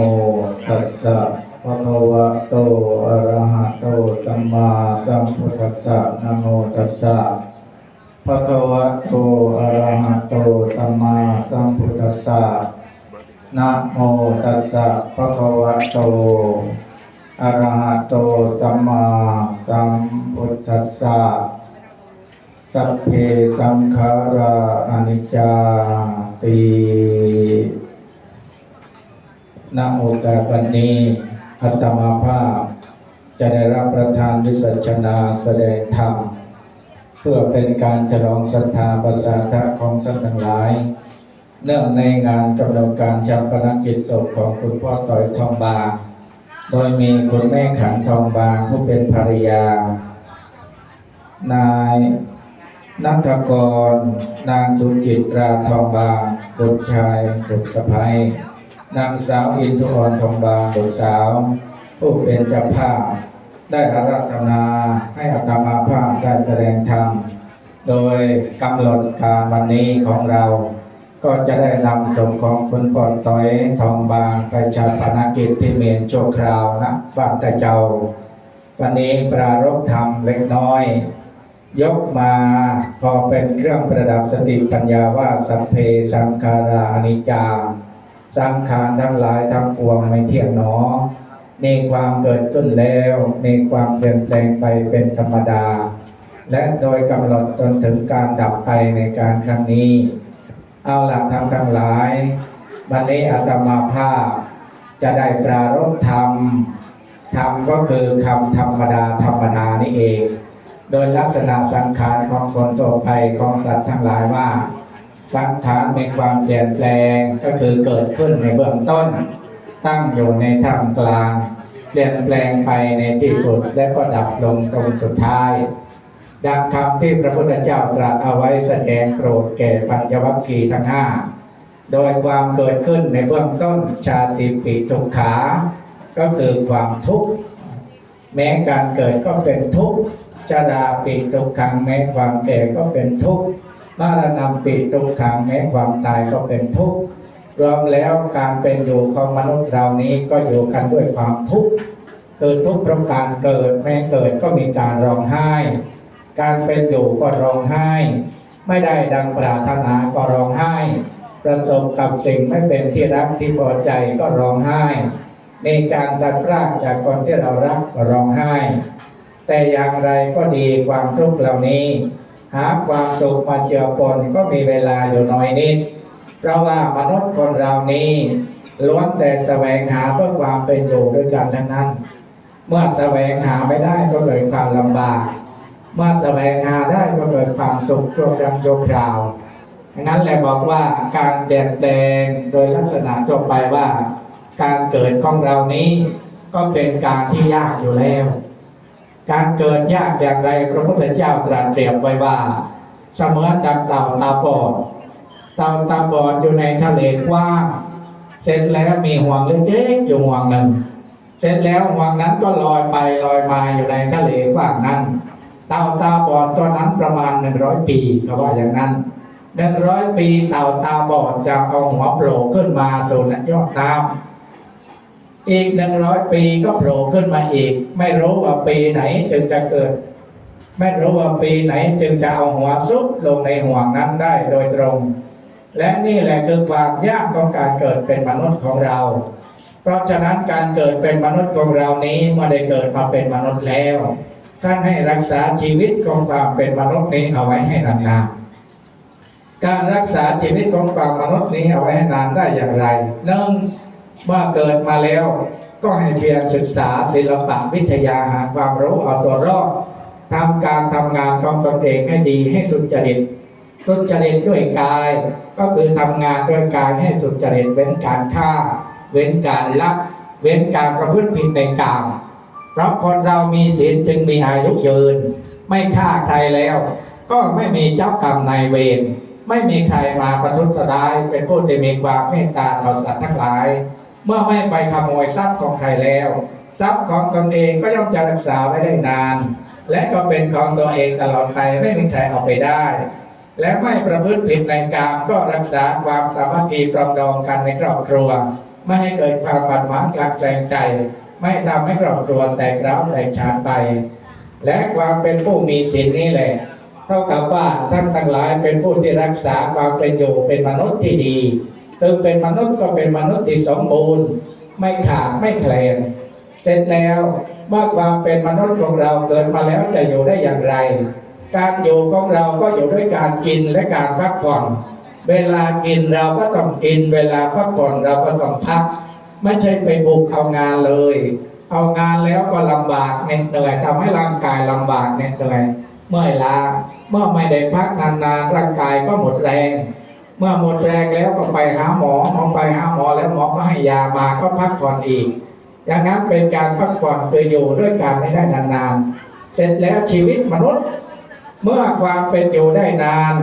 โมตัสสะภะคะวะโต อะระหะโต สัมมาสัมพุทธัสสะนะโมตัสสะภะคะวะโต อะระหะโต สัมมาสัมพุทธัสสะนะโมตัสสะภะคะวะโต อะระหะโต สัมมาสัมพุทธัสสะ สัพเพสังขาราอนิจจาติ ณโอกาสวันนี้อัตมาภาพ จะได้รับประทานวิสัชนาแสดงธรรม เพื่อเป็นการฉลองศรัทธาประสาทะของสัตว์ทั้งหลาย เนื่องในงานกำหนดการชาปนกิจศพของคุณพ่อต่อยทองบางโดยมีคุณแม่ขันทองบางผู้เป็นภรรยา นายนัทกร นางสุจิตราทองบางบุตรชายบุตรสะพ้ย นางสาวอินทุอรทองบางบุตรสาว ผู้เป็นเจ้าภาพ ได้อาราธนาให้อาตมาภาพได้แสดงธรรม โดยกำหนดการวันนี้ของเรา ก็จะได้นำศพของคุณปอดต้อยทองบางไปชาปนกิจที่เมนชั่วคราวนะบ้านตะเจ้า วันนี้ปรารภธรรมเล็กน้อยยกมาพอเป็นเครื่องประดับสติปัญญาว่าสัพเพสังขาราอนิจจา สังขารทั้งหลายทั้งปวงไม่เที่ยงหนอมีความเกิดขึ้นแล้วมีความเปลี่ยนแปลงไปเป็นธรรมดา และโดยกำหนดจนถึงการดับไปในการครั้งนี้ เอาหลักธรรมทั้งหลายวันนี้อาตมาภาพ จะได้ปรารภธรรมธรรมก็คือคำธรรมดาธรรมดานี่เอง โดยลักษณะสังขารของคนทั่วไปของสัตว์ทั้งหลายว่า สังขารมีความเปลี่ยนแปลงก็คือเกิดขึ้นในเบื้องต้น ตั้งอยู่ในท่ามกลาง เปลี่ยนแปลงไปในที่สุดและก็ดับลงตรงสุดท้าย ดังคำที่พระพุทธเจ้าตรัสเอาไว้แสดงโปรดแก่ปัญจวัคคีทั้งห้าโดยความเกิดขึ้นในเบื้องต้นชาติปีทุกขา ก็คือความทุกข์แม้การเกิดก็เป็นทุกข์ชาดาปีทุกขังแม้ความแก่ก็เป็นทุกข์ มรณะปีทุกขังแม้ความตายก็เป็นทุกข์รวมแล้วการเป็นอยู่ของมนุษย์เรานี้ก็อยู่กันด้วยความทุกข์คือทุกข์เพราะการเกิดแม้เกิดก็มีการร้องไห้ การเป็นอยู่ก็ร้องไห้ ไม่ได้ดังปรารถนาก็ร้องไห้ ประสบกับสิ่งไม่เป็นที่รักที่พอใจก็ร้องไห้ ในการตัดพรากจากคนที่เรารักก็ร้องไห้ แต่อย่างไรก็ดีความทุกข์เหล่านี้ หาความสุขมาเจือปนก็มีเวลาอยู่น้อยนิด เพราะว่ามนุษย์คนเรานี้ล้วนแต่แสวงหาเพื่อความเป็นอยู่ด้วยกันทั้งนั้น เมื่อแสวงหาไม่ได้ก็เกิดความลำบาก เมื่อแสวงหาได้ก็เกิดความสุขชั่วครั้งชั่วคราวงนั้นแหละบอกว่าการเปลี่ยนแปลงโดยลักษณะทั่วไปว่า การเกิดของเรานี้ก็เป็นการที่ยากอยู่แล้ว การเกิดยากอย่างไรพระพุทธเจ้าตรัสเปรียบไว้ว่า เสมือนดังเต่าตาบอดเต่าตาบอดอยู่ในทะเลกว้างเสร็จแล้วมีห่วงเล็กๆอยู่ห่วงหนึ่ง เสร็จแล้วห่วงนั้นก็ลอยไปลอยมาอยู่ในทะเลกว้างนั้นเต่าตาบอดตัวนั้นประมาณหนึ่งร้อยปีเขาว่าอย่างนั้นหนึ่งร้อยปีเต่าตาบอดจะเอาหัวโผล่ขึ้นมาสู่ยอดน้ำ อีกหนึ่งร้อยปีก็โผล่ขึ้นมาอีก ไม่รู้ว่าปีไหนจึงจะเกิด ไม่รู้ว่าปีไหนจึงจะเอาหัวซุกลงในห่วงนั้นได้โดยตรง และนี่แหละคือความยากของการเกิดเป็นมนุษย์ของเรา เพราะฉะนั้นการเกิดเป็นมนุษย์ของเรานี้เมื่อได้เกิดมาเป็นมนุษย์แล้วท่านให้รักษาชีวิตของความเป็นมนุษย์นี้เอาไว้ให้นานๆการรักษาชีวิตของความมนุษย์นี้เอาไว้ให้นานได้อย่างไรหนึ่ง เมื่อเกิดมาแล้วก็ให้เพียรศึกษาศิลปะวิทยาหาความรู้เอาตัวรอดทำการทำงานของตนเองให้ดีให้สุจริต สุจริตด้วยกาย ก็คือทำงานด้วยกายให้สุจริตเว้นการฆ่า เว้นการลัก เว้นการประพฤติผิดในกามเพราะคนเรามีศีลจึงมีอายุยืน ไม่ฆ่าใครแล้ว ก็ไม่มีเจ้ากรรมนายเวรไม่มีใครมาประทุษร้ายเป็นผู้ที่มีความเมตตาต่อสัตว์ทั้งหลาย เมื่อไม่ไปขโมยทรัพย์ของใครแล้ว ทรัพย์ของตนเองก็ย่อมจะรักษาไว้ได้นาน และก็เป็นของตัวเองตลอดไปไม่มีใครเอาไปได้ และไม่ประพฤติผิดในกามก็รักษาความสามัคคีปรองดองกันในครอบครัว ไม่ให้เกิดความบาดหมางกลางแรงใจ ไม่ทำให้ครอบครัวแตกร้าวแตกฉานไป และความเป็นผู้มีศีลนี่แหละเท่ากับว่าท่านทั้งหลายเป็นผู้ที่รักษาความเป็นอยู่เป็นมนุษย์ที่ดี คือเป็นมนุษย์ก็เป็นมนุษย์ที่สมบูรณ์ ไม่ขาดไม่แคลนเสร็จแล้วเมื่อความเป็นมนุษย์ของเราเกิดมาแล้วจะอยู่ได้อย่างไร การอยู่ของเราก็อยู่ด้วยการกินและการพักผ่อน เวลากินเราก็ต้องกิน เวลาพักผ่อนเราก็ต้องพัก ไม่ใช่ไปบุกเอางานเลย เอางานแล้วก็ลำบากเหน็ดเหนื่อยทำให้ร่างกายลำบากเหน็ดเหนื่อยเมื่อยล้าเมื่อไม่ได้พักนานๆร่างกายก็หมดแรง เมื่อหมดแรงแล้วก็ไปหาหมอหมอไปหาหมอแล้วหมอก็ให้ยามาก็พักผ่อนอีกอย่างนั้นเป็นการพักผ่อนคืออยู่ด้วยกันไม่ได้นานๆ เสร็จแล้วชีวิตมนุษย์ เมื่อความเป็นอยู่ได้นาน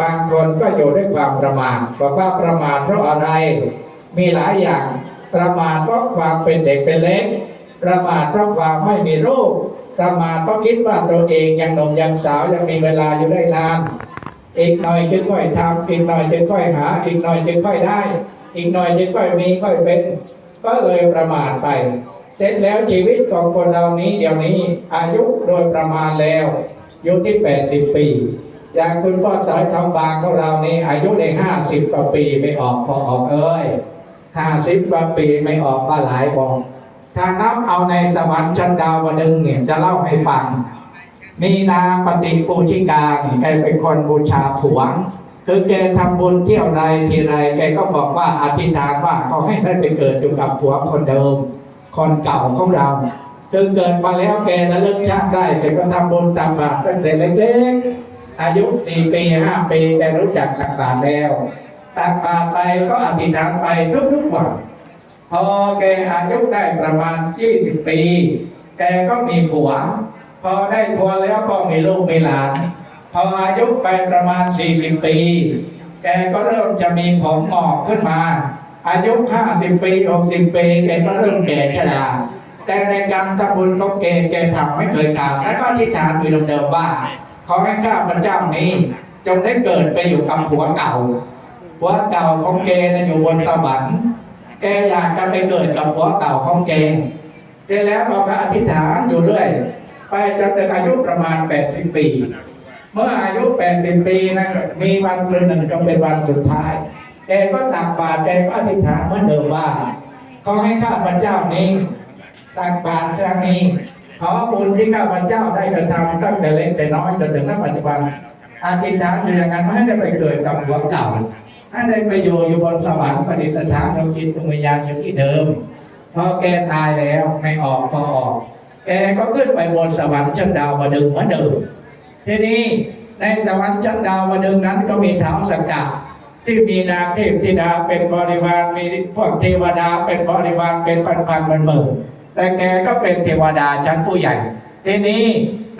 บางคนก็อยู่ด้วยความประมาทบอกว่าประมาทเพราะอะไร มีหลายอย่างประมาทเพราะความเป็นเด็กเป็นเล็ก ประมาทเพราะความไม่มีรูปประมาทเพราะคิดว่าตัวเองยังหนุ่มยังสาวยังมีเวลาอยู่ได้นาน อีกหน่อยจึงค่อยทำอีกหน่อยจึงค่อยหา อีกหน่อยจึงค่อยได้ อีกหน่อยจึงค่อยมีค่อยเป็น ก็เลยประมาทไป เสร็จแล้วชีวิตของคนเรานี้เดี๋ยวนี้อายุโดยประมาณแล้วอยู่ที่ 80 ปี อย่างคุณพ่อต่อยทองบางของเรานี่อายุได้50กว่าปีไม่ออกพอออกเอ้ย50กว่าปีไม่ออกก็หลายบอกถ้านับเอาในสวรรค์ชั้นดาวดึงเนี่ยจะเล่าให้ฟัง มีนางปฏิปูชิกาเนี่ยแกเป็นคนบูชาผัวคือแกทำบุญเที่ยวใดทีไรแกก็บอกว่าอธิษฐานว่าขอให้ได้ไปเกิดอยู่กับผัวคนเดิม คนเก่าของเราคือเกิดมาแล้วแกระลึกชาติได้แกก็ทำบุญตามบาปตั้งแต่เล็กๆอายุสี่ปีห้าปีแกรู้จักตักบาตรแล้วตักบาตรไปก็อธิษฐานไปทุกๆวันพอแกอายุได้ประมาณ20ปี แกก็มีผัว พอได้ผัวแล้วก็มีลูกมีหลาน พออายุไปประมาณ 40 ปี แกก็เริ่มจะมีผมงอกขึ้นมา อายุ 50 ปี 60 ปีแกก็เริ่มแก่ชราแต่ในการทำบุญของแกแกทำไม่เคยขาดแล้วก็อธิษฐานอยู่เดิมๆว่าขอให้ข้าพเจ้านี้ จงได้เกิดไปอยู่กับผัวเก่าผัวเก่าของแกนะอยู่บนสวรรค์แกอยากจะไปเกิดกับผัวเก่าของแกเสร็จแล้วเราก็อธิษฐานอยู่เรื่อย ไปจนถึงอายุประมาณ 80 ปี เมื่ออายุ 80 ปีนะมีวันคืนหนึ่งจงเป็นวันสุดท้ายแกก็ตักบาตรแกก็อธิษฐานเหมือนเดิมว่า ขอให้ข้าพเจ้านี้ตักบาตรครั้งนี้ ขอบุญที่ข้าพเจ้าได้กระทำตั้งแต่เล็กแต่น้อยจนถึงณปัจจุบันอธิษฐานอยู่อย่างนั้นไม่ได้ไปเกิดกับหัวเก่าให้ได้ไปอยู่อยู่บนสวรรค์ปฏิสถานดวงจิตดวงวิญญาณอยู่ที่เดิมพอแกตายแล้วไม่ออกพอออก แกก็ขึ้นไปบนสวรรค์ชั้นดาวมาดึงเหมือนเดิมทีนี้ในสวรรค์ชั้นดาวมาดึงนั้นก็มีเท้าสกกัดที่มีนางเทพธิดาเป็นบริวารมีพวกเทวดาเป็นบริวารเป็นพันพันหมื่นหมื่นแต่แกก็เป็นเทวดาชั้นผู้ใหญ่ ทีนี้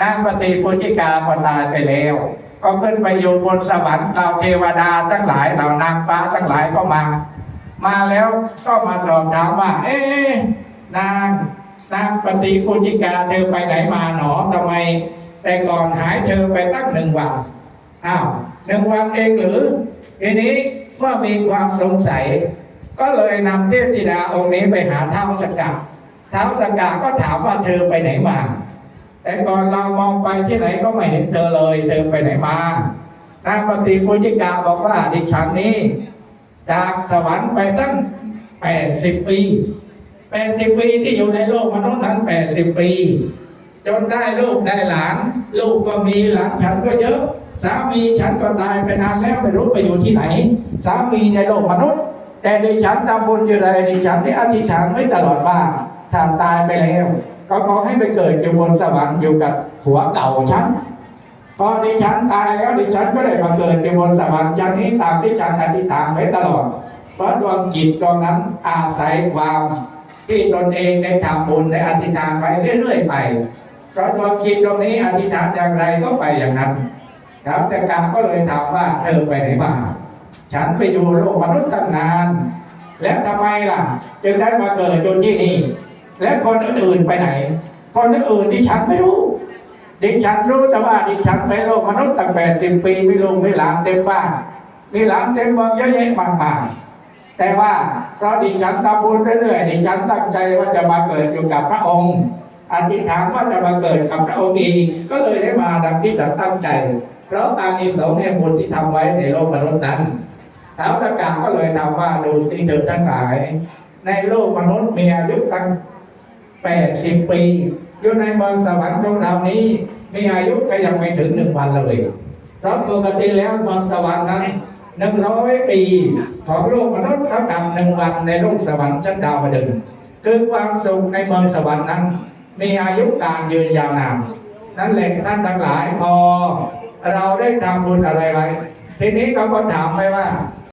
นางปฏิปุจิกาพอตายไปแล้ว ก็ขึ้นไปอยู่บนสวรรค์เราเทวดาทั้งหลายเหล่านางฟ้าทั้งหลายก็มา มาแล้วก็มาสอบถามว่า เอ๊ะนาง นางปฏิปุจิกาเธอไปไหนมาหนอทำไม แต่ก่อนหายเธอไปตั้งหนึ่งวันอ้าวหนึ่งวันเองหรือทีนี้เมื่อมีความสงสัย ก็เลยนำเทพธิดาองค์นี้ไปหาเท้าสกกัดเท้าสกกัดก็ถามว่าเธอไปไหนมา แต่ก่อนเรามองไปที่ไหนก็ไม่เห็นเธอเลย เธอไปไหนมานางปฏิปุจิกาบอกว่าดิฉันนี้ จากสวรรค์ไปตั้งแปดสิบปี แปดสิบปีที่อยู่ในโลกมนุษย์นั้นแปดสิบปี จนได้ลูกได้หลาน ลูกก็มีหลานฉันก็เยอะ สามีฉันก็ตายไปนานแล้วไม่รู้ไปอยู่ที่ไหน สามีในโลกมนุษย์ แต่ดิฉันทำบุญอยู่ใดดิฉันได้อธิษฐานไว้ตลอดว่าถ้าตายไปแล้ว ก็ขอให้ไปเกิดอยู่บนสวรรค์อยู่กับผัวเก่าฉันพอดิฉันตายแล้วดิฉันก็ได้มาเกิดในบนสวรรค์ชั้นนี้ตามที่ฉันอธิษฐานไว้ตลอด เพราะดวงจิตดวงนั้นอาศัยความ ที่ตนเองได้ทำบุญได้อธิษฐานไปเรื่อยๆไป เพราะดวงจิตตรงนี้อธิษฐานอย่างไรก็ไปอย่างนั้นครับแต่การก็เลยถามว่าเธอไปไหนมาฉันไปอยู่โลกมนุษย์ตั้งนาน แล้วทำไมล่ะ จึงได้มาเกิดอยู่ที่นี่ และคนอื่นๆไปไหน คนอื่นๆที่ฉันไม่รู้ดิฉันรู้แต่ว่าดิฉันไปโลกมนุษย์ตั้งแปดสิบปีไมีลูกมีหลานเต็มบ้านมีหลานเต็มเมืองเยอะแยะมากมาย แต่ว่าเพราะดิฉันทำบุญเรื่อยๆดิฉันตั้งใจว่าจะมาเกิดอยู่กับพระองค์อธิษฐานว่าจะมาเกิดกับพระองค์อีกก็เลยได้มาดังที่ฉันตั้งใจ เพราะตามนิสงแห่งบุญที่ทำไว้ในโลกมนุษย์นั้นท้าวตะกาก็เลยทำว่าดูสิเธอทั้งหลาย ในโลกมนุษย์มีอายุตั้งแปดสิบปี อยู่ในเมืองสวรรค์ของเรานี้ มีอายุก็ยังไม่ถึงหนึ่งวันเลยเพราะปกติแล้วเมืองสวรรค์นั้น หนึ่งร้อยปี ของโลกมนุษย์เขาทำหนึ่งวันในโลกสวรรค์ชั้นดาวดึงคือความสุขในเมืองสวรรค์นั้น มีอายุการยืนยาวนานนั่นแหละท่านทั้งหลายพอเราได้ทำบุญอะไรไว้ ทีนี้เขาก็ถามไปว่า